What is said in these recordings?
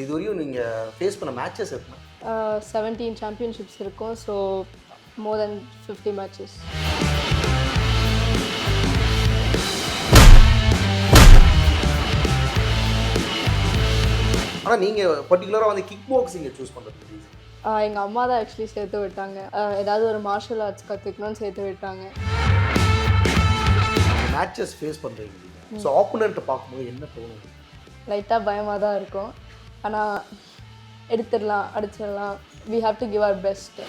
இதுவரையும் நீங்கள் ஃபேஸ் பண்ண மேட்சஸ் இருக்குமா? செவன்டீன் சாம்பியன்ஷிப்ஸ் இருக்கும் so more than fifty matches ஆனால் நீங்கள் பர்டிகுலராக வந்து கிக் பாக்ஸிங்கை சூஸ் பண்ணுறது எங்கள் அம்மா தான் ஆக்சுவலி சேர்த்து விட்டாங்க. ஏதாவது ஒரு மார்ஷல் ஆர்ட்ஸ் கற்றுக்கணும்னு சேர்த்து விட்டாங்க. மேட்சஸ் ஃபேஸ் பண்ணுறீங்க ஸோ ஆப்போனண்ட்டை பார்க்கும்போது என்ன தோணும்? லைட்டாக பயமாக தான் இருக்கும். ஆனால் எடுத்துடலாம் அடிச்சிடலாம். We have to give our best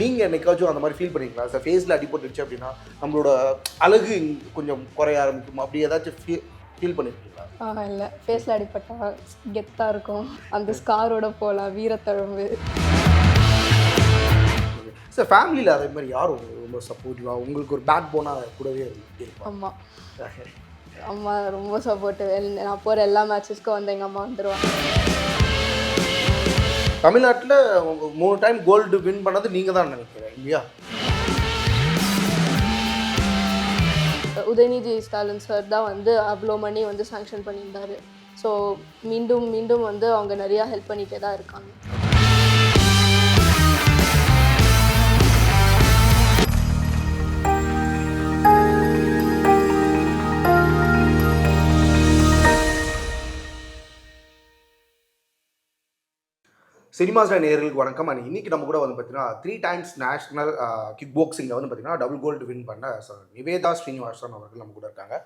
நீங்கள் என்னைக்காச்சும் அந்த மாதிரி ஃபீல் பண்ணிருக்கீங்களா? சார் ஃபேஸில் அடிபட்டுருச்சு அப்படின்னா நம்மளோட அழகு கொஞ்சம் குறைய ஆரம்பிக்கும்? அப்படி ஏதாச்சும் ஃபீல் ஃபீல் பண்ணியிருக்கீங்களா ஆஹா இல்லை. ஃபேஸில் அடிப்பட்டா கெத்தாக இருக்கும். அந்த ஸ்காரோட போகலாம் வீரத்தழும்பு. சார் ஃபேமிலியில் அதே மாதிரி யார் உங்களுக்கு ரொம்ப சப்போர்ட்டிவாக உங்களுக்கு ஒரு பேக் போனாக கூடவே அம்மா அம்மா ரொம்ப சப்போர்ட்டிவ் நான் போகிற எல்லா மேட்சஸ்க்கும் வந்து எங்கள் அம்மா வந்துடுவாங்க தமிழ்நாட்டில் மூணு டைம் கோல்டு வின் பண்ணது நீங்கள் தான் நினைக்கிறேன் இல்லையா? உதயநிதி ஸ்டாலின் சார் தான் வந்து அவ்வளோ மணி வந்து சாங்ஷன் பண்ணியிருந்தாரு. ஸோ மீண்டும் மீண்டும் வந்து அவங்க நிறையா ஹெல்ப் பண்ணிகிட்டே தான் இருக்காங்க. சினிமாஸ்ல நேர்களுக்கு வணக்கம். அண்ட் இன்னைக்கு நம்ம கூட வந்து பார்த்தீங்கன்னா த்ரீ டைம்ஸ் நேஷனல் கிக் பாக்ஸிங்கில் வந்து பார்த்தீங்கன்னா டபுள் கோல்டு வின் பண்ண நிவேதா ஸ்ரீனிவாசன் அவர்கள் நம்ம கூட இருக்காங்க.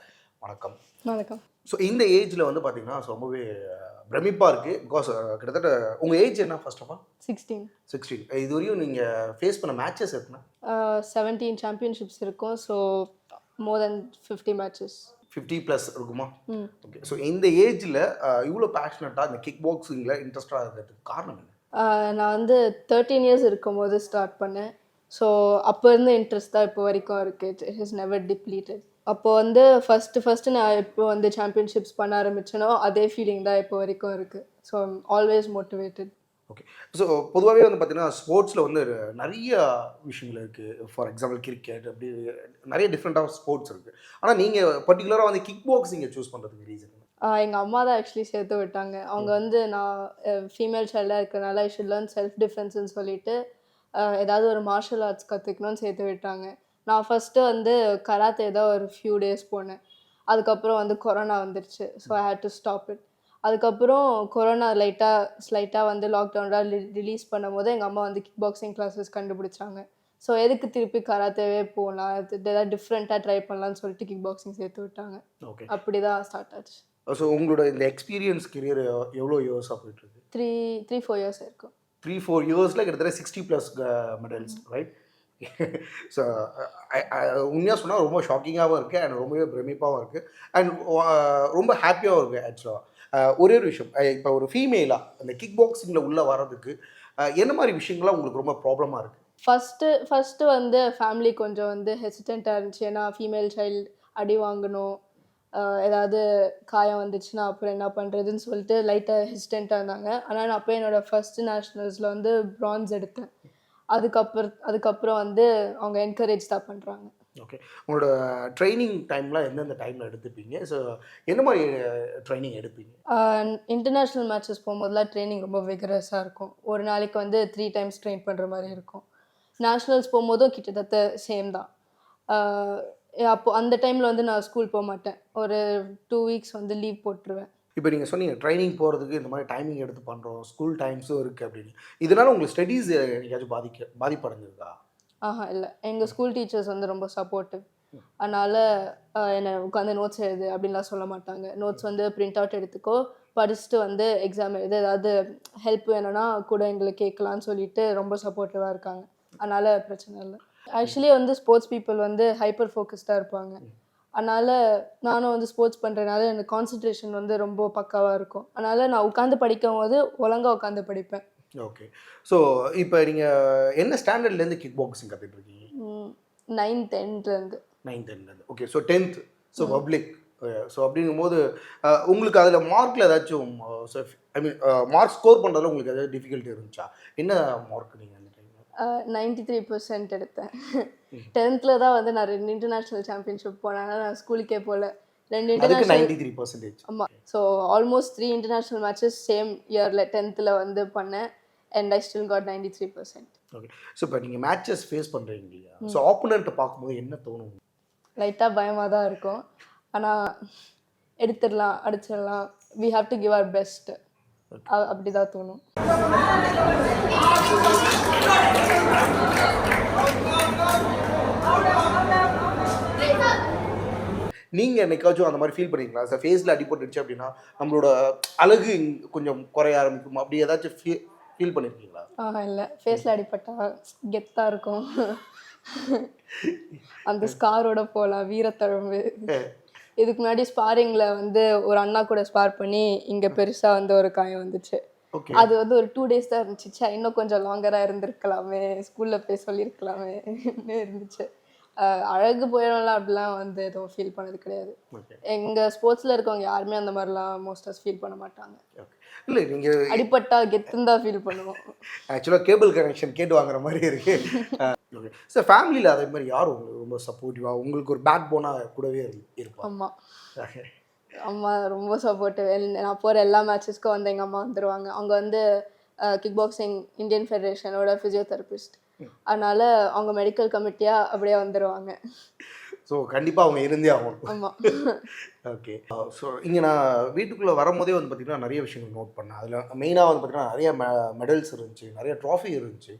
வணக்கம். வணக்கம். ஸோ இந்த ஏஜில் வந்து பார்த்தீங்கன்னா ரொம்பவே பிரமிப்பாக இருக்குது பிகாஸ் கிட்டத்தட்ட உங்கள் ஏஜ் என்ன first of all sixteen sixteen இதுவரையும் நீங்கள் ஃபேஸ் பண்ண மேட்சஸ் இருக்குன்னா செவன்டீன் சாம்பியன்ஷிப்ஸ் இருக்கும். So more than fifty matches fifty plus இருக்குமா? ஓகே ஸோ இந்த ஏஜில் இவ்வளோ பேஷனட்டாக இந்த கிக் பாக்ஸிங்கில் இன்ட்ரெஸ்டாக இருக்கிறதுக்கு காரணம் என்ன? நான் வந்து தேர்ட்டீன் இயர்ஸ் இருக்கும்போது ஸ்டார்ட் பண்ணேன். ஸோ அப்போ இருந்த இன்ட்ரெஸ்ட் தான் இப்போ வரைக்கும் இருக்குது இட் இஸ் நெவர் டிப்ளீட்டட் அப்போ வந்து ஃபஸ்ட்டு ஃபஸ்ட்டு நான் இப்போ வந்து சாம்பியன்ஷிப்ஸ் பண்ண ஆரம்பிச்சேனோ அதே ஃபீலிங் தான் இப்போ வரைக்கும் இருக்குது so always motivated okay so பொதுவாகவே வந்து பார்த்தீங்கன்னா ஸ்போர்ட்ஸில் வந்து நிறைய விஷயங்கள் இருக்குது ஃபார் எக்ஸாம்பிள் கிரிக்கெட் அப்படி நிறைய டிஃப்ரெண்ட் ஆஃப் ஸ்போர்ட்ஸ் இருக்குது ஆனால் நீங்கள் பர்டிகுலராக வந்து கிக் பாக்ஸிங்கை சூஸ் பண்ணுறதுக்கு ரீசன் எங்கள் அம்மா தான் ஆக்சுவலி சேர்த்து விட்டாங்க. அவங்க வந்து நான் ஃபீமேல் சைல்டாக இருக்கிறனால ஐ ஷுட் லேர்ன் செல்ஃப் டிஃபென்ஸ்னு சொல்லிட்டு ஏதாவது ஒரு மார்ஷல் ஆர்ட்ஸ் கற்றுக்கணும்னு சேர்த்து விட்டாங்க. நான் ஃபஸ்ட்டு வந்து கராத்தே தான் ஒரு ஃபியூ டேஸ் போனேன். அதுக்கப்புறம் வந்து கொரோனா வந்துருச்சு. So I had to stop it அதுக்கப்புறம் கொரோனா லைட்டாக ஸ்லைட்டாக வந்து லாக்டவுனில் ரிலீஸ் பண்ணும்போது எங்கள் அம்மா வந்து கிக் பாக்ஸிங் கிளாஸஸ் கண்டுபிடிச்சாங்க. ஸோ எதுக்கு திருப்பி கராத்தேவே போகலாம் இது ஏதாவது டிஃப்ரெண்ட்டாக ட்ரை பண்ணலாம்னு சொல்லிட்டு கிக் பாக்ஸிங் சேர்த்து விட்டாங்க. அப்படி தான் ஸ்டார்ட் ஆச்சு. ஸோ உங்களோட இந்த எக்ஸ்பீரியன்ஸ் கெரியர் எவ்வளோ இயர்ஸாக போயிட்டுருக்கு? த்ரீ த்ரீ ஃபோர் இயர்ஸ் இருக்கும். த்ரீ ஃபோர் இயர்ஸில் கிட்டத்தட்ட sixty plus medals right so உண்மையாக சொன்னால் ரொம்ப ஷாக்கிங்காகவும் இருக்குது அண்ட் ரொம்பவே பிரமிப்பாகவும் இருக்குது அண்ட் ரொம்ப ஹாப்பியாகவும் இருக்குது ஆக்சுவலாக ஒரே ஒரு விஷயம் இப்போ ஒரு ஃபீமேலாக அந்த கிக் பாக்ஸிங்கில் உள்ளே வர்றதுக்கு அஹ், என்ன மாதிரி விஷயங்கள்லாம் உங்களுக்கு ரொம்ப ப்ராப்ளமாக இருக்குது ஃபஸ்ட்டு ஃபஸ்ட்டு வந்து ஃபேமிலி கொஞ்சம் வந்து ஹெசிடெண்ட்டாக இருந்துச்சு. ஏன்னா ஃபீமேல் சைல்டு அடி வாங்கணும். ஏதாவது காயம் வந்துச்சுன்னா அப்புறம் என்ன பண்ணுறதுன்னு சொல்லிட்டு லைட்டாக ஹெசிடெண்ட்டாக இருந்தாங்க. ஆனால் நான் அப்போ என்னோட ஃபஸ்ட்டு நேஷ்னல்ஸில் வந்து ப்ரான்ஸ் எடுத்தேன். அதுக்கப்புறம் அதுக்கப்புறம் வந்து அவங்க என்கரேஜ் தான் பண்ணுறாங்க ஓகே உங்களோட ட்ரைனிங் டைம்லாம் எந்தெந்த டைமில் எடுத்துப்பீங்க? ஸோ என்ன மாதிரி ட்ரைனிங் எடுப்பீங்க? இன்டர்நேஷ்னல் மேட்சஸ் போகும்போதெல்லாம் ட்ரைனிங் ரொம்ப விகரஸாக இருக்கும். ஒரு நாளைக்கு வந்து த்ரீ டைம்ஸ் ட்ரெயின் பண்ணுற மாதிரி இருக்கும். நேஷ்னல்ஸ் போகும்போதும் கிட்டத்தட்ட சேம் தான். அப்போ அந்த டைமில் வந்து நான் ஸ்கூல் போக மாட்டேன். ஒரு டூ வீக்ஸ் வந்து லீவ் போட்டுருவேன். இப்போ நீங்கள் சொன்னீங்க ட்ரைனிங் போகிறதுக்கு இந்த மாதிரி டைமிங் எடுத்து பண்ணுறோம் ஸ்கூல் டைம்ஸும் இருக்குது அப்படின்னு. இதனால் உங்களுக்கு ஸ்டடீஸ் என்னைக்காச்சும் பாதிக்க பாதிப்படைஞ்சிருக்கா? ஆஹா இல்லை. எங்கள் ஸ்கூல் டீச்சர்ஸ் வந்து ரொம்ப சப்போர்ட்டிவ் அதனால் என்னை உட்காந்து நோட்ஸ் எழுது அப்படின்லாம் சொல்ல மாட்டாங்க. நோட்ஸ் வந்து பிரிண்ட் அவுட் எடுத்துக்கோ படிச்சுட்டு வந்து எக்ஸாம் எழுது. ஏதாவது ஹெல்ப் வேணும்னா கூட எங்களுக்கு கேட்கலான்னு சொல்லிட்டு ரொம்ப சப்போர்ட்டிவாக இருக்காங்க. அதனால் பிரச்சனை இல்லை. ஆக்சுவலி வந்து ஸ்போர்ட்ஸ் பீப்புள் வந்து ஹைப்பர் ஃபோக்கஸ்டாக இருப்பாங்க. அதனால் நானும் வந்து ஸ்போர்ட்ஸ் பண்ணுறதுனால எனக்கு கான்சன்ட்ரேஷன் வந்து ரொம்ப பக்காவாக இருக்கும். அதனால் நான் உட்காந்து படிக்கும் போது ஒழுங்கா உட்காந்து படிப்பேன். ஓகே ஸோ இப்போ நீங்கள் என்ன ஸ்டாண்டர்ட்லேருந்து கிக் பாக்ஸிங் கற்றுட்டு இருக்கீங்க நைன் டென்த்லேருந்து ninth டென்த்லேருந்து okay so tenth so public so அப்படிங்கும்போது உங்களுக்கு அதில் மார்க்கில் ஏதாச்சும் ஐ மீன் மார்க் ஸ்கோர் பண்ணுறதுல உங்களுக்கு ஏதாவது டிஃபிகல்ட்டி இருந்துச்சா? என்ன மார்க் நீங்கள் நைன்டி த்ரீ பர்சன்ட் எடுத்தேன். டென்த்தில் தான் வந்து நான் ரெண்டு இன்டர்நேஷ்னல் சாம்பியன்ஷிப் போனேன். நான் ஸ்கூலுக்கே போகல ரெண்டு இன்டர்நேஷ்னல் ஆமாம் so almost three international matches same இயரில் டென்த்தில் வந்து பண்ணேன். And I still got ninety three percent. Okay so இப்போ நீங்கள் மேட்சஸ் ஃபேஸ் பண்ணுறீங்க இல்லையா? ஸோ ஆப்போனண்ட்டை பார்க்கும்போது என்ன தோணும்? லைட்டாக பயமாக தான் இருக்கும். ஆனால் எடுத்துடலாம் அடிச்சிடலாம். We have to give our best அப்படி தான் தோணும் நீங்கள் என்னைக்காச்சும் அந்த மாதிரி ஃபீல் பண்ணிருக்கீங்களா சார் ஃபேஸில் அடிபட்டுருச்சு அப்படின்னா நம்மளோட அழகு கொஞ்சம் குறைய ஆரம்பிக்கும்? அப்படி ஏதாச்சும் ஃபீல் ஃபீல் பண்ணியிருக்கீங்களா ஆ இல்லை. ஃபேஸில் அடிப்பட்டா கெத்தாக இருக்கும். அந்த ஸ்காரோட போகலாம் வீரத்தழும்பு. இதுக்கு முன்னாடி ஸ்பாரிங்கில் வந்து ஒரு அண்ணா கூட ஸ்பார் பண்ணி இங்கே பெருசாக வந்து ஒரு காயம் வந்துச்சு. அது வந்து ஒரு டூ டேஸ் தான் இருந்துச்சு. ச்சே, இன்னும் கொஞ்சம் லாங்கராக இருந்திருக்கலாமே. ஸ்கூலில் போய் சொல்லியிருக்கலாமே இருந்துச்சு. அழகு போயிடும்ல அப்படிலாம் வந்து எதுவும் ஃபீல் பண்ணது கிடையாது. எங்கள் ஸ்போர்ட்ஸில் இருக்கவங்க யாருமே அந்த மாதிரிலாம் மோஸ்ட்டாக ஃபீல் பண்ண மாட்டாங்க. இல்லை நீங்கள் அடிப்பட்டா கெத்துன்னு தான் ஃபீல் பண்ணுவோம். ஆக்சுவலாக கேபிள் கனெக்ஷன் கேட்டு வாங்குற மாதிரி இருக்கு. ஓகே சார் ஃபேமிலியில் அதே மாதிரி யார் உங்களுக்கு ரொம்ப சப்போர்ட்டிவாக உங்களுக்கு ஒரு பேக் போனாக கூடவே இரு- இருப்பா? ஆமாம் Okay. அம்மா ரொம்ப சப்போர்ட்டிவ் நான் போகிற எல்லா மேட்சஸ்க்கும் வந்து எங்கள் அம்மா வந்துடுவாங்க அவங்க வந்து கிக் பாக்ஸிங் இந்தியன் ஃபெடரேஷனோட ஃபிசியோதெரபிஸ்ட் அதனால அவங்க மெடிக்கல் கமிட்டியாக அப்படியே வந்துடுவாங்க ஸோ கண்டிப்பாக அவங்க இருந்தே ஆகணும். ஓகே ஸோ இங்கே நான் வீட்டுக்குள்ளே வரும்போதே வந்து பார்த்திங்கன்னா நிறைய விஷயங்கள் நோட் பண்ணேன். அதில் மெயினாக வந்து பார்த்திங்கன்னா நிறைய மெடல்ஸ் இருந்துச்சு நிறைய ட்ராஃபி இருந்துச்சு.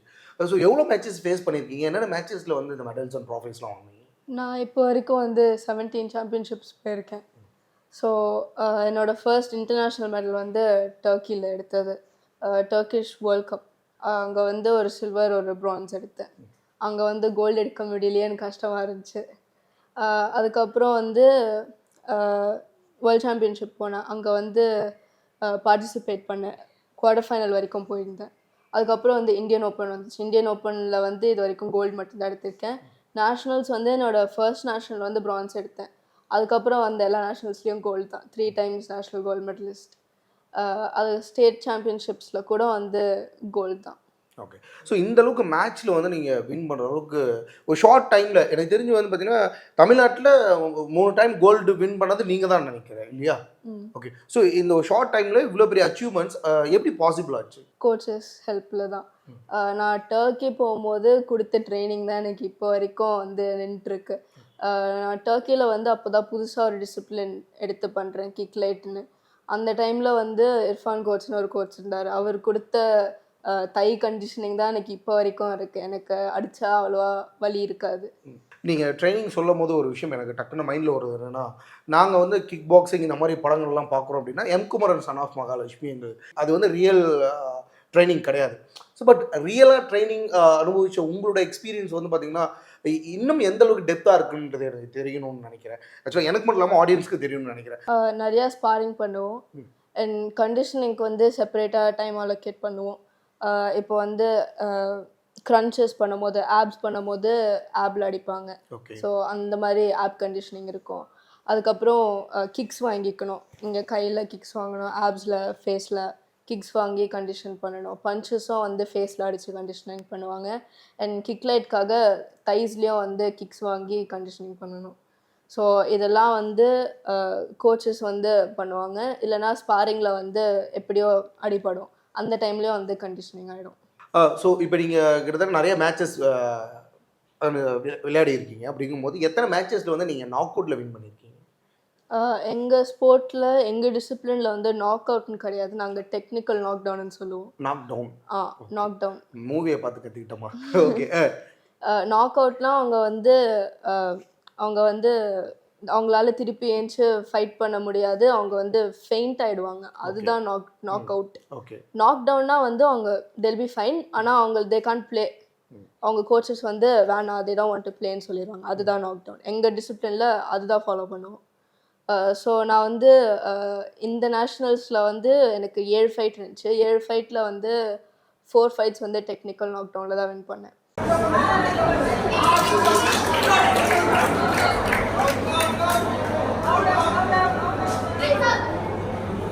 ஸோ எவ்வளோ மேட்சஸ் ஃபேஸ் பண்ணியிருக்கீங்க என்னென்ன மேட்சஸில் வந்து இந்த மெடல்ஸ் அண்ட் ட்ராஃபிஸ்லாம் வாங்குனீங்க? நான் இப்போ வரைக்கும் வந்து செவன்டீன் சாம்பியன்ஷிப்ஸ் போயிருக்கேன். ஸோ என்னோட ஃபர்ஸ்ட் இன்டர்நேஷ்னல் மெடல் வந்து டர்க்கியில் எடுத்தது. டர்க்கிஷ் வேர்ல்ட் கப் அங்கே வந்து ஒரு சில்வர் ஒரு ப்ரான்ஸ் எடுத்தேன். அங்கே வந்து கோல்டு எடுக்க முடியலையேன்னு கஷ்டமாக இருந்துச்சு. அதுக்கப்புறம் வந்து வேர்ல்ட் சாம்பியன்ஷிப் போனேன். அங்கே வந்து பார்ட்டிசிபேட் பண்ணேன். குவார்டர் ஃபைனல் வரைக்கும் போயிருந்தேன். அதுக்கப்புறம் வந்து இந்தியன் ஓப்பன் வந்துச்சு. இந்தியன் ஓப்பனில் வந்து இது வரைக்கும் கோல்டு மட்டும்தான் எடுத்திருக்கேன். நேஷ்னல்ஸ் வந்து என்னோடய ஃபர்ஸ்ட் நேஷ்னல் வந்து ப்ரான்ஸ் எடுத்தேன். அதுக்கப்புறம் வந்து எல்லா நேஷ்னல்ஸ்லேயும் கோல்டு தான். Three times national gold medalist அது ஸ்டேட் சாம்பியன்ஷிப்ஸில் கூட வந்து கோல்டு தான். ஓகே ஸோ இந்த அளவுக்கு மேட்ச்சில் வந்து நீங்கள் வின் பண்ணுற அளவுக்கு ஒரு ஷார்ட் டைமில் எனக்கு தெரிஞ்சு வந்து பார்த்தீங்கன்னா தமிழ்நாட்டில் மூணு டைம் கோல்டு வின் பண்ணது நீங்கள் தான் நினைக்கிறேன் இல்லையா. ஓகே ஸோ இந்த ஒரு ஷார்ட் டைமில் இவ்வளோ பெரிய அச்சீவ்மெண்ட்ஸ் எப்படி பாசிபிள் ஆச்சு? கோச்சஸ் ஹெல்ப்பில் தான். நான் டர்க்கி போகும்போது கொடுத்த ட்ரைனிங் தான் எனக்கு இப்போ வரைக்கும் வந்து நின்றுருக்கு. நான் டர்க்கியில் வந்து அப்போ தான் புதுசாக ஒரு டிசிப்ளின் எடுத்து பண்ணுறேன் கிக் லைட்னு அந்த டைமில் வந்து இர்ஃபான் கோச்னு ஒரு கோச் இருந்தார். அவர் கொடுத்த தை கண்டிஷனிங் தான் எனக்கு இப்போ வரைக்கும் இருக்குது எனக்கு அடித்தா அவ்வளோவா வலி இருக்காது. நீங்கள் ட்ரைனிங் சொல்லும் போது ஒரு விஷயம் எனக்கு டக்குன்னு மைண்டில் வருது என்னன்னா நாங்கள் வந்து கிக் பாக்ஸிங் இந்த மாதிரி படங்கள்லாம் பார்க்குறோம் அப்படின்னா M Kumaran son of Mahalakshmi என்று. அது வந்து ரியல் ட்ரைனிங் கிடையாது. ஸோ பட் ரியலாக ட்ரைனிங் அனுபவிச்ச உங்களோட எக்ஸ்பீரியன்ஸ் வந்து பார்த்தீங்கன்னா இன்னும் எந்த அளவுக்கு டெப்த்தாக இருக்குன்றது எனக்கு தெரியணும்னு நினைக்கிறேன். ஆக்சுவலாக எனக்கு மட்டும் இல்லாமல் ஆடியன்ஸ்க்கு தெரியும்னு நினைக்கிறேன். நிறையா ஸ்பாரிங் பண்ணுவோம். அண்ட் கண்டிஷனிங்க்கு வந்து செப்பரேட்டாக டைம் அலோகேட் பண்ணுவோம். இப்போ வந்து க்ரன்ச்சஸ் பண்ணும்போது ஆப்ஸ் பண்ணும்போது ஆப்பில் அடிப்பாங்க. ஸோ அந்த மாதிரி ஆப் கண்டிஷனிங் இருக்கும். அதுக்கப்புறம் கிக்ஸ் வாங்கிக்கணும். இங்கே கையில் கிக்ஸ் வாங்கணும் ஆப்ஸில் ஃபேஸில் கிக்ஸ் வாங்கி கண்டிஷன் பண்ணணும். பஞ்சஸும் வந்து ஃபேஸில் அடித்து கண்டிஷனிங் பண்ணுவாங்க. அண்ட் கிக் லைட்காக தைஸ்லேயும் வந்து கிக்ஸ் வாங்கி கண்டிஷனிங் பண்ணணும். ஸோ இதெல்லாம் வந்து கோச்சஸ் வந்து பண்ணுவாங்க. இல்லைன்னா ஸ்பாரிங்கில் வந்து எப்படியோ அடிபடும். அந்த டைம்லேயும் வந்து கண்டிஷனிங் ஆகிடும் ஸோ இப்போ நீங்கள் கிட்டத்தட்ட நிறைய மேட்சஸ் விளையாடி இருக்கீங்க அப்படிங்கும்போது எத்தனை மேட்சஸில் வந்து நீங்கள் நாக் அவுட்டில் வின் பண்ணியிருக்கீங்க? எங்கள் ஸ்போர்ட்டில் எங்கள் டிசிப்ளினில் வந்து நாக் அவுட்னு கிடையாது. நாங்கள் டெக்னிக்கல் நாக் டவுன்னு சொல்லுவோம். நாக் டவுன் ஆ நாக் டவுன் மூவியை பார்த்து கற்றுக்கிட்டோமா ஓகே நாக் அவுட்லாம் அவங்க வந்து அவங்க வந்து அவங்களால திருப்பி ஏஞ்சி ஃபைட் பண்ண முடியாது. அவங்க வந்து ஃபெயிண்ட் ஆயிடுவாங்க. அதுதான் knock knock out okay knock டவுன்னா வந்து அவங்க டெல் பி ஃபைன் ஆனால் அவங்க தே கான் ப்ளே அவங்க கோச்சஸ் வந்து வேணாம் அதே தான் வாண்ட் ப்ளேன்னு சொல்லிடுவாங்க. அதுதான் நாக் டவுன் எங்கள் டிசிப்ளினில் அதுதான் ஃபாலோ பண்ணுவோம். ஸோ நான் வந்து இந்த நேஷ்னல்ஸில் வந்து எனக்கு ஏழு ஃபைட் இருந்துச்சு. ஏழு ஃபைட்டில் வந்து ஃபோர் ஃபைட்ஸ் வந்து டெக்னிக்கல் நாக் டவுனில் தான் வின் பண்ணேன்.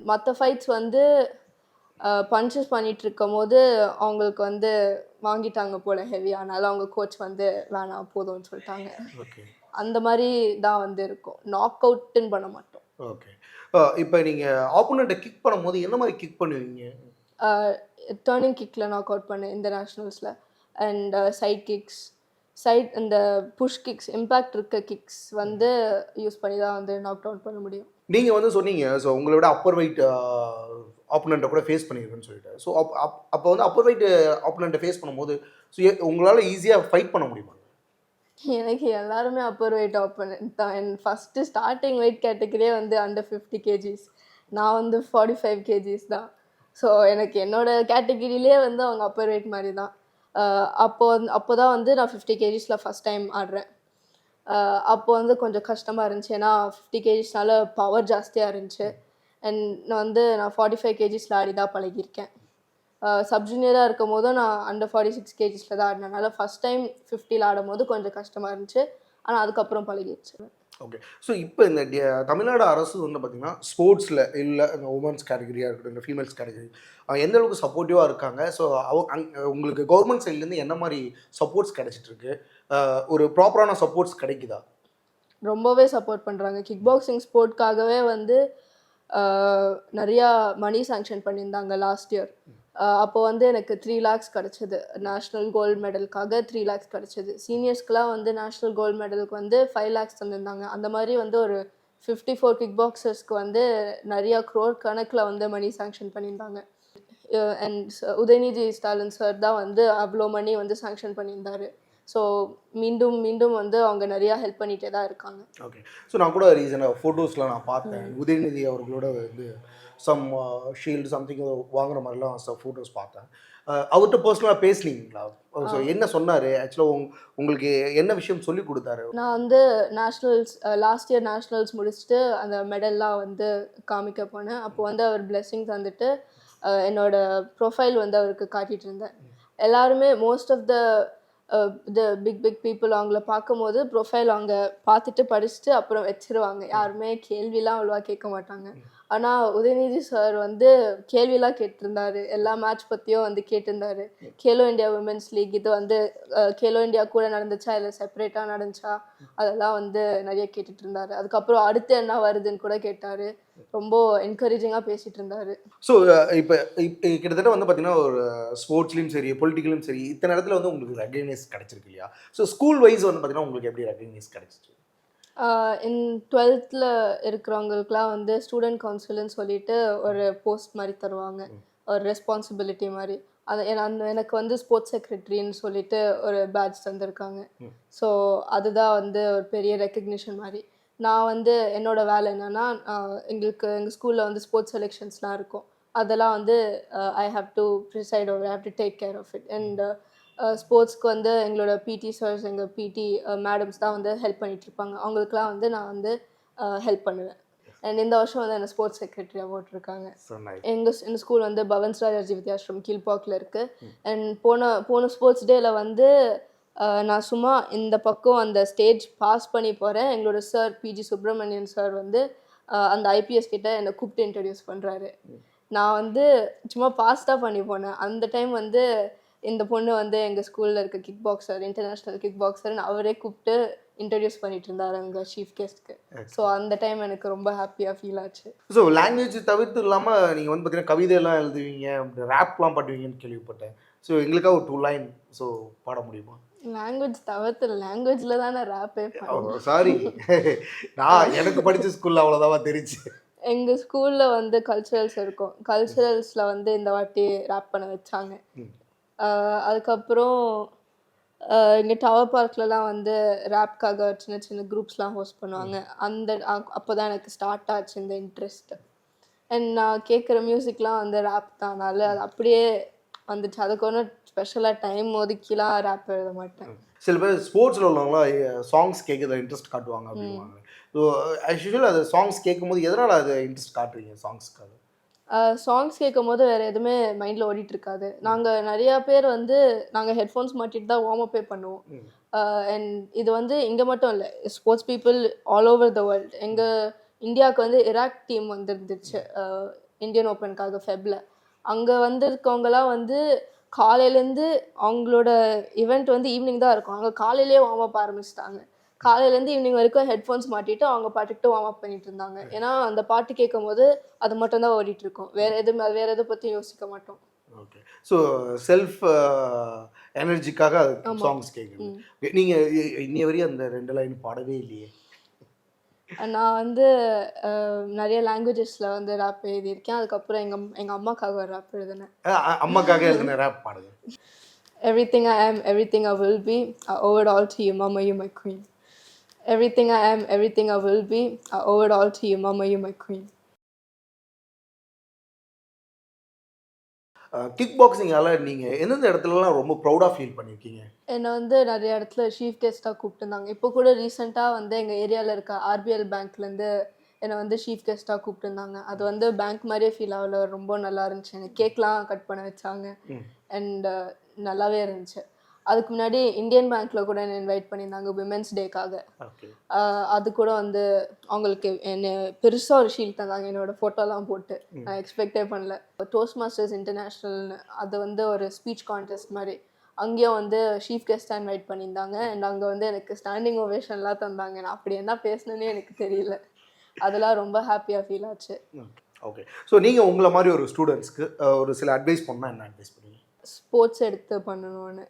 மற்ற ஃபைட்ஸ் வந்து பஞ்சஸ் பண்ணிட்டு இருக்கும் போது அவங்களுக்கு வந்து வாங்கிட்டாங்க போல ஹெவி அதனால அவங்க கோச் வந்து வேணாம் போதும்னு சொல்லிட்டாங்க. ஓகே அந்த மாதிரி தான் வந்து இருக்கும். நாக் அவுட்டுன்னு பண்ண மாட்டோம். ஓகே இப்போ நீங்கள் ஆப்போனண்ட்டை கிக் பண்ணும்போது என்ன மாதிரி கிக் பண்ணுவீங்க? டேர்னிங் கிக்கில் நாக் அவுட் பண்ணேன் இந்த நேஷ்னல்ஸில் அண்ட் சைட் கிக்ஸ் சைட் இந்த புஷ் கிக்ஸ் இம்பேக்ட் இருக்க கிக்ஸ் வந்து யூஸ் பண்ணி தான் வந்து நாக் டவுன் பண்ண முடியும். நீங்கள் வந்து சொன்னீங்க ஸோ உங்களை விட அப்பர் வெயிட் ஆப்போனண்ட்டை கூட ஃபேஸ் பண்ணியிருக்கேன்னு சொல்லிட்டு. ஸோ அப் அப் அப்போ வந்து அப்பர் வெயிட் ஆப்போனண்ட்டை ஃபேஸ் பண்ணும்போது ஸோ உங்களால் ஈஸியாக ஃபைட் பண்ண முடியுமா? எனக்கு எல்லாருமே அப்பர் வெயிட் ஆப்போனண்ட் தான். என் ஃபஸ்ட்டு ஸ்டார்டிங் வெயிட் கேட்டகரியே வந்து அண்டர் ஃபிஃப்டி கேஜிஸ் நான் வந்து ஃபார்ட்டி ஃபைவ் கேஜிஸ் தான். ஸோ எனக்கு என்னோட கேட்டகிரிலே வந்து அவங்க அப்பர் வெயிட் மாதிரி தான். Uh, அப்போ வந்து அப்போ தான் வந்து நான் ஃபிஃப்டி கேஜிஸில் ஃபஸ்ட் டைம் ஆடுறேன். அப்போ வந்து கொஞ்சம் கஷ்டமாக இருந்துச்சு. ஏன்னா ஃபிஃப்டி கேஜிஸ்னால பவர் ஜாஸ்தியாக இருந்துச்சு. அண்ட் நான் வந்து நான் ஃபார்ட்டி ஃபைவ் கேஜிஸில் ஆடி தான் பழகியிருக்கேன். சப்ஜூனியராக இருக்கும் போதும் நான் அண்டர் ஃபார்ட்டி சிக்ஸ் கேஜிஸில் தான் ஆடினேன். அதனால் ஃபஸ்ட் டைம் ஃபிஃப்டியில் ஆடும் போது கொஞ்சம் கஷ்டமாக இருந்துச்சு. ஆனால் அதுக்கப்புறம் பழகிடுச்சு. ஓகே ஸோ இப்போ இந்த தமிழ்நாடு அரசு வந்து பார்த்திங்கன்னா ஸ்போர்ட்ஸில் இல்லை இந்த உமன்ஸ் கேட்டகரியாக இருக்கட்டும் இந்த ஃபீமேல்ஸ் கேட்டகரி எந்த அளவுக்கு சப்போர்ட்டிவாக இருக்காங்க? ஸோ அவ அங் உங்களுக்கு கவர்மெண்ட் சைட்லேருந்து என்ன மாதிரி சப்போர்ட்ஸ் கிடைச்சிட்ருக்கு ஒரு ப்ராப்பரான சப்போர்ட்ஸ் கிடைக்குதா? ரொம்பவே சப்போர்ட் பண்ணுறாங்க கிக் பாக்ஸிங் ஸ்போர்ட்காகவே வந்து நிறையா மணி சாங்ஷன் பண்ணியிருந்தாங்க லாஸ்ட் இயர் அப்போ வந்து எனக்கு த்ரீ லேக்ஸ் கிடச்சிது. நேஷ்னல் கோல்டு மெடலுக்காக த்ரீ லேக்ஸ் கிடச்சிது. சீனியர்ஸ்க்குலாம் வந்து நேஷ்னல் கோல்டு மெடலுக்கு வந்து ஃபைவ் லேக்ஸ் தந்திருந்தாங்க. அந்த மாதிரி வந்து ஒரு ஃபிஃப்டி ஃபோர் கிக் பாக்ஸர்ஸ்க்கு வந்து நிறையா க்ரோர் கணக்கில் வந்து மணி சாங்ஷன் பண்ணியிருந்தாங்க. அண்ட் உதயநிதி ஸ்டாலின் சார் தான் வந்து அவ்வளோ மணி வந்து சாங்ஷன் பண்ணியிருந்தாரு. ஸோ மீண்டும் மீண்டும் வந்து அவங்க நிறையா ஹெல்ப் பண்ணிகிட்டே தான் இருக்காங்க. ஓகே ஸோ நான் கூட ரீசனாக ஃபோட்டோஸில் நான் பார்த்தேன். உதயநிதி அவர்களோட வந்து சம் ஷீல்டு சம்திங் வாங்குற மாதிரிலாம் ச ஃபோட்டோஸ் பார்த்தேன். அஹ், அவர்கிட்ட பர்சனலாக பேசுனீங்களா? ஸோ என்ன சொன்னார்? ஆக்சுவலாக உங் உங்களுக்கு என்ன விஷயம் சொல்லி கொடுத்தாரு? நான் வந்து நேஷ்னல்ஸ் லாஸ்ட் இயர் நேஷ்னல்ஸ் முடிச்சுட்டு அந்த மெடல்லாம் வந்து காமிக்க போனேன். அப்போ வந்து அவர் blessings வந்துட்டு அஹ், என்னோட ப்ரொஃபைல் வந்து அவருக்கு காட்டிட்டு இருந்தேன். எல்லாருமே most of the the big big people அவங்கள பார்க்கும்போது ப்ரொஃபைல் அவங்க பார்த்துட்டு படிச்சுட்டு அப்புறம் வச்சிருவாங்க. யாருமே கேள்விலாம் அவ்வளோவா கேட்க மாட்டாங்க. ஆனால் உதயநிதி சார் வந்து கேள்விலாம் கேட்டிருந்தாரு. எல்லா மேட்ச் பற்றியும் வந்து கேட்டிருந்தாரு. கேலோ இந்தியா உமன்ஸ் லீக் இது வந்து கேலோ இந்தியா கூட நடந்துச்சா? இல்லை செப்பரேட்டாக நடந்துச்சா? அதெல்லாம் வந்து நிறைய கேட்டுட்டு இருந்தாரு அதுக்கப்புறம் அடுத்து என்ன வருதுன்னு கூட கேட்டாரு. ரொம்ப என்கரேஜிங்காக பேசிட்டு இருந்தாரு ஸோ இப்போ கிட்டத்தட்ட வந்து பார்த்தீங்கன்னா ஒரு ஸ்போர்ட்ஸ்லையும் சரி பொலிட்டிக்கலும் சரி இத்தனை இடத்துல வந்து உங்களுக்கு ரெகனைஸ் கிடைச்சிருக்கு இல்லையா? ஸோ ஸ்கூல் வைஸ் வந்து பார்த்தீங்கன்னா உங்களுக்கு எப்படி ரெகனைஸ் கிடைச்சிச்சு? இன் டுவெல்த்தில் இருக்கிறவங்களுக்குலாம் வந்து ஸ்டூடெண்ட் கவுன்சில்னு சொல்லிட்டு ஒரு போஸ்ட் மாதிரி தருவாங்க. ஒரு ரெஸ்பான்சிபிலிட்டி மாதிரி. அது அந்த எனக்கு வந்து ஸ்போர்ட்ஸ் செக்ரட்டரின்னு சொல்லிட்டு ஒரு பேட்ச் தந்திருக்காங்க. ஸோ அதுதான் வந்து ஒரு பெரிய ரெக்கக்னிஷன் மாதிரி. நான் வந்து என்னோட வேலை என்னன்னா எங்களுக்கு எங்கள் ஸ்கூலில் வந்து ஸ்போர்ட்ஸ் செலெக்ஷன்ஸ்லாம் இருக்கும். அதெல்லாம் வந்து I have to preside over have to take care of it and ஸ்போர்ட்ஸ்க்கு வந்து எங்களோட பிடி சார்ஸ் எங்கள் பிடி மேடம்ஸ் தான் வந்து ஹெல்ப் பண்ணிட்டு இருப்பாங்க. அவங்களுக்குலாம் வந்து நான் வந்து ஹெல்ப் பண்ணுவேன். அண்ட் இந்த வருஷம் வந்து என்ன ஸ்போர்ட்ஸ் செக்ரட்டரியாக போட்டிருக்காங்க. எங்கள் எங்கள் ஸ்கூல் வந்து பவன்ஸ் ராஜாஜி வித்யாஸ்ரம் கீழ்பாக்கில் இருக்குது அண்ட் போன போன ஸ்போர்ட்ஸ் டேயில் வந்து நான் சும்மா இந்த பக்கம் அந்த ஸ்டேஜ் பாஸ் பண்ணி போகிறேன் எங்களோட சார் பிஜி சுப்பிரமணியன் சார் வந்து அந்த ஐபிஎஸ் கிட்ட என்னை கூப்பிட்டு இன்ட்ரடியூஸ் பண்ணுறாரு நான் வந்து சும்மா பாஸ் தான் பண்ணி போனேன். அந்த டைம் வந்து இந்த பொண்ணு வந்து எங்கள் ஸ்கூலில் இருக்க கிக் பாக்ஸர் இன்டர்நேஷ்னல் கிக் பாக்ஸர்னு அவரே கூப்பிட்டு இன்ட்ரடியூஸ் பண்ணிட்டு இருந்தார் அங்கே சீஃப் கெஸ்ட்க்கு ஸோ அந்த டைம் எனக்கு ரொம்ப ஹாப்பியாக ஃபீல் ஆச்சு. ஸோ லாங்குவேஜ் தவிர்த்து இல்லாமல் நீங்கள் வந்து பார்த்தீங்கன்னா கவிதையெல்லாம் எழுதுவீங்க ரேப்லாம் பண்ணுவீங்கன்னு கேள்விப்பட்டேன். ஸோ எங்களுக்காக ஒரு டூ லைன் ஸோ பாட முடியுமா? லாங்குவேஜ் தவிர்த்து லாங்குவேஜில் தான் நான் ரேப்பே சாரி நான் எனக்கு படித்த ஸ்கூலில் அவ்வளோதான் தெரிஞ்சு. எங்கள் ஸ்கூலில் வந்து கல்ச்சுரல்ஸ் இருக்கும். கல்ச்சுரல்ஸில் வந்து இந்த வாட்டி ரேப் பண்ண வச்சாங்க. அதுக்கப்புறம் இங்கே டவர் பார்க்லலாம் வந்து ரேப்காக சின்ன சின்ன குரூப்ஸ்லாம் ஹோஸ்ட் பண்ணுவாங்க. அந்த அப்போ தான் எனக்கு ஸ்டார்ட் ஆச்சு இந்த இன்ட்ரெஸ்ட் அண்ட் நான் கேட்குற மியூசிக்லாம் வந்து ரேப் தான். அதனால அது அப்படியே வந்துச்சு. அதுக்கு ஒன்றும் ஸ்பெஷலாக டைம் ஒதுக்கிலாம் ரேப் எழுத மாட்டேன். சில பேர் ஸ்போர்ட்ஸில் உள்ளவங்களாம் சாங்ஸ் கேட்குறத இன்ட்ரெஸ்ட் காட்டுவாங்க அப்படின்வாங்க ஸோ ஆஸ் யூஷுவல் அது சாங்ஸ் கேட்கும்போது எதனால் அது இன்ட்ரெஸ்ட் காட்டுறீங்க சாங்ஸ்க்காக சாங்ஸ் கேட்கும் போது வேறு எதுவுமே மைண்டில் ஓடிட்டு இருக்காது நாங்கள் நிறையா பேர் வந்து நாங்கள் ஹெட்ஃபோன்ஸ் மாட்டிட்டு தான் வார்ம் அப்பே பண்ணுவோம். அண்ட் இது வந்து இங்கே மட்டும் இல்லை sports people all over the world எங்கள் இந்தியாவுக்கு வந்து இராக் டீம் வந்துருந்துச்சு. இந்தியன் ஓப்பனுக்காக ஃபெப்பில் அங்கே வந்திருக்கவங்கலாம் வந்து காலையிலேருந்து அவங்களோட ஈவெண்ட் வந்து ஈவினிங் தான் இருக்கும். அங்கே காலையிலேயே வார்ம் அப் ஆரம்பிச்சிட்டாங்க. காலையிலேருந்து ஈவினிங் வரைக்கும் ஹெட்ஃபோன்ஸ் மாட்டிட்டு அவங்க பாட்டுக்கிட்டு வார்ம் அப் பண்ணிட்டு இருந்தாங்க. ஏன்னா அந்த பாட்டு கேட்கும்போது அது மட்டும் தான் ஓடிட்டு இருக்கும் வேற எதுவும் வேற எதை பற்றியும் யோசிக்க மாட்டோம். ஓகே ஸோ செல்ஃப் எனர்ஜிக்காக சாங்ஸ் கேட்குறது நீங்கள் இன்னைய வரையும் அந்த ரெண்டு லைன் பாடவே இல்லையே? நான் வந்து நிறைய லாங்குவேஜஸில் வந்து ரேப் எழுதியிருக்கேன். அதுக்கப்புறம் எங்கள் எங்கள் அம்மாக்காக ஒரு ரேப் எழுதினேன். அம்மாக்காக எழுதின ரேப் பாடுங்க. Everything I am, everything I will be, I owe it all to you, Mama, you my queen. Everything I am, everything I will be, I owe it all to you, Mama, you my queen. Kick பாக்ஸிங்கால நீங்கள் எந்தெந்த இடத்துலலாம் ரொம்ப ப்ரௌடாக feel பண்ணியிருக்கீங்க என்னை வந்து நிறைய இடத்துல chief கெஸ்ட்டாக கூப்பிட்டுருந்தாங்க. இப்போ கூட ரீசெண்டாக வந்து எங்கள் ஏரியாவில் இருக்க ஆர்பிஎல் பேங்க்லேருந்து என்னை வந்து சீஃப் கெஸ்ட்டாக கூப்பிட்டுருந்தாங்க. அது வந்து பேங்க் மாதிரியே ஃபீல் ஆகல. ரொம்ப நல்லா இருந்துச்சு. எனக்கு கேக்லாம் கட் பண்ண வச்சாங்க. அண்ட் நல்லாவே இருந்துச்சு. அதுக்கு முன்னாடி இந்தியன் பேங்க்ல கூட என்னை இன்வைட் பண்ணியிருந்தாங்க விமென்ஸ் டேக்காக அது கூட வந்து அவங்களுக்கு என்ன பெருசாக ஒரு ஷீல்ட் தந்தாங்க. என்னோட ஃபோட்டோலாம் போட்டு. நான் எக்ஸ்பெக்டே பண்ணல. டோஸ்ட் மாஸ்டர்ஸ் இன்டர்நேஷ்னல்னு அது வந்து ஒரு ஸ்பீச் கான்டெஸ்ட் மாதிரி. அங்கேயும் வந்து சீஃப் கெஸ்ட்டாக இன்வைட் பண்ணியிருந்தாங்க. அண்ட் அங்கே வந்து எனக்கு ஸ்டாண்டிங் ஓவேஷன்லாம் தந்தாங்க. நான் அப்படி என்ன பேசினேனே எனக்கு தெரியல. அதெல்லாம் ரொம்ப ஹாப்பியாக ஃபீல் ஆச்சு. ஓகே. ஸோ நீங்கள் உங்களை மாதிரி ஒரு ஸ்டூடெண்ட்ஸ்க்கு ஒரு சில அட்வைஸ் பண்ணால் என்ன அட்வைஸ் பண்ணுவீங்க? ஸ்போர்ட்ஸ் எடுத்து பண்ணணும்னு.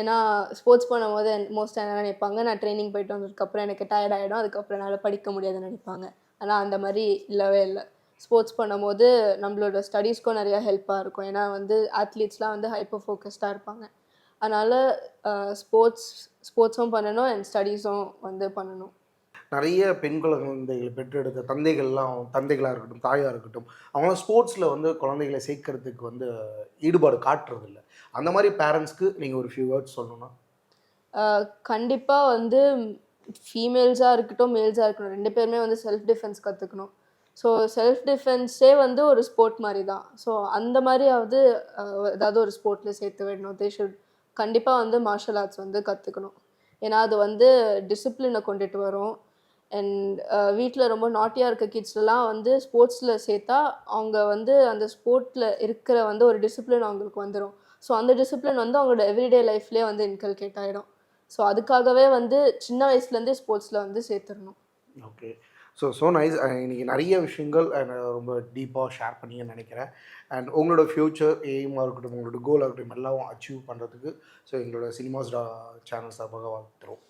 ஏன்னா ஸ்போர்ட்ஸ் பண்ணும்போது மோஸ்ட் என்ன நினைப்பாங்க நான் ட்ரைனிங் போயிட்டு வந்ததுக்கப்புறம் எனக்கு டயர்ட் ஆகிடும் அதுக்கப்புறம் என்னால் படிக்க முடியாதுன்னு நினைப்பாங்க. ஆனால் அந்த மாதிரி இல்லவே இல்லை. ஸ்போர்ட்ஸ் பண்ணும்போது நம்மளோட ஸ்டடீஸ்க்கும் நிறையா ஹெல்ப்பாக இருக்கும். ஏன்னா வந்து அத்லீட்ஸ்லாம் வந்து ஹைப்பர் ஃபோக்கஸ்டாக இருப்பாங்க. அதனால் ஸ்போர்ட்ஸ் ஸ்போர்ட்ஸும் பண்ணணும் அண்ட் ஸ்டடீஸும் வந்து பண்ணணும். நிறைய பெண் குழந்தைகளை பெற்றெடுத்த தந்தைகள்லாம் தந்தைகளாக இருக்கட்டும் தாயாக இருக்கட்டும் அவங்களாம் ஸ்போர்ட்ஸில் வந்து குழந்தைகளை சேர்க்கறதுக்கு வந்து ஈடுபாடு காட்டுறதில்ல. அந்த மாதிரி பேரண்ட்ஸ்க்கு நீங்கள் ஒரு ஃபியூ வேர்ட்ஸ் சொல்லணும்னா? கண்டிப்பாக வந்து ஃபீமேல்ஸாக இருக்கட்டும் மேல்ஸாக இருக்கட்டும் ரெண்டு பேருமே வந்து செல்ஃப் டிஃபென்ஸ் கற்றுக்கணும் ஸோ செல்ஃப் டிஃபென்ஸே வந்து ஒரு ஸ்போர்ட் மாதிரி தான் ஸோ அந்த மாதிரியாவது ஏதாவது ஒரு ஸ்போர்ட்டில் சேர்த்து விடணும். தே ஷுட் கண்டிப்பாக வந்து மார்ஷல் ஆர்ட்ஸ் வந்து கற்றுக்கணும் ஏன்னா அது வந்து டிசிப்ளினை கொண்டுட்டு வரும். அண்ட் வீட்டில் ரொம்ப நாட்டியாக இருக்க கிட்ஸ்லாம் வந்து ஸ்போர்ட்ஸில் சேர்த்தா அவங்க வந்து அந்த ஸ்போர்ட்டில் இருக்கிற வந்து ஒரு டிசிப்ளின் அவங்களுக்கு வந்துடும் ஸோ அந்த டிசிப்ளின் வந்து அவங்களோட எவ்ரிடே லைஃப்லேயே வந்து இன்கல்கேட் ஆகிடும் ஸோ அதுக்காகவே வந்து சின்ன வயசுலேருந்தே ஸ்போர்ட்ஸில் வந்து சேர்த்துடணும். ஓகே ஸோ ஸோ நைஸ் இன்றைக்கி நிறைய விஷயங்கள் ரொம்ப டீப்பாக ஷேர் பண்ணிங்கன்னு நினைக்கிறேன். அண்ட் உங்களோட ஃப்யூச்சர் எய்மாக இருக்கட்டும் உங்களோட கோலாக இருக்கட்டும் எல்லாம் அச்சீவ் பண்ணுறதுக்கு ஸோ எங்களோட சினிமாஸ் சேனல் சார்பாக வாழ்த்துறோம்.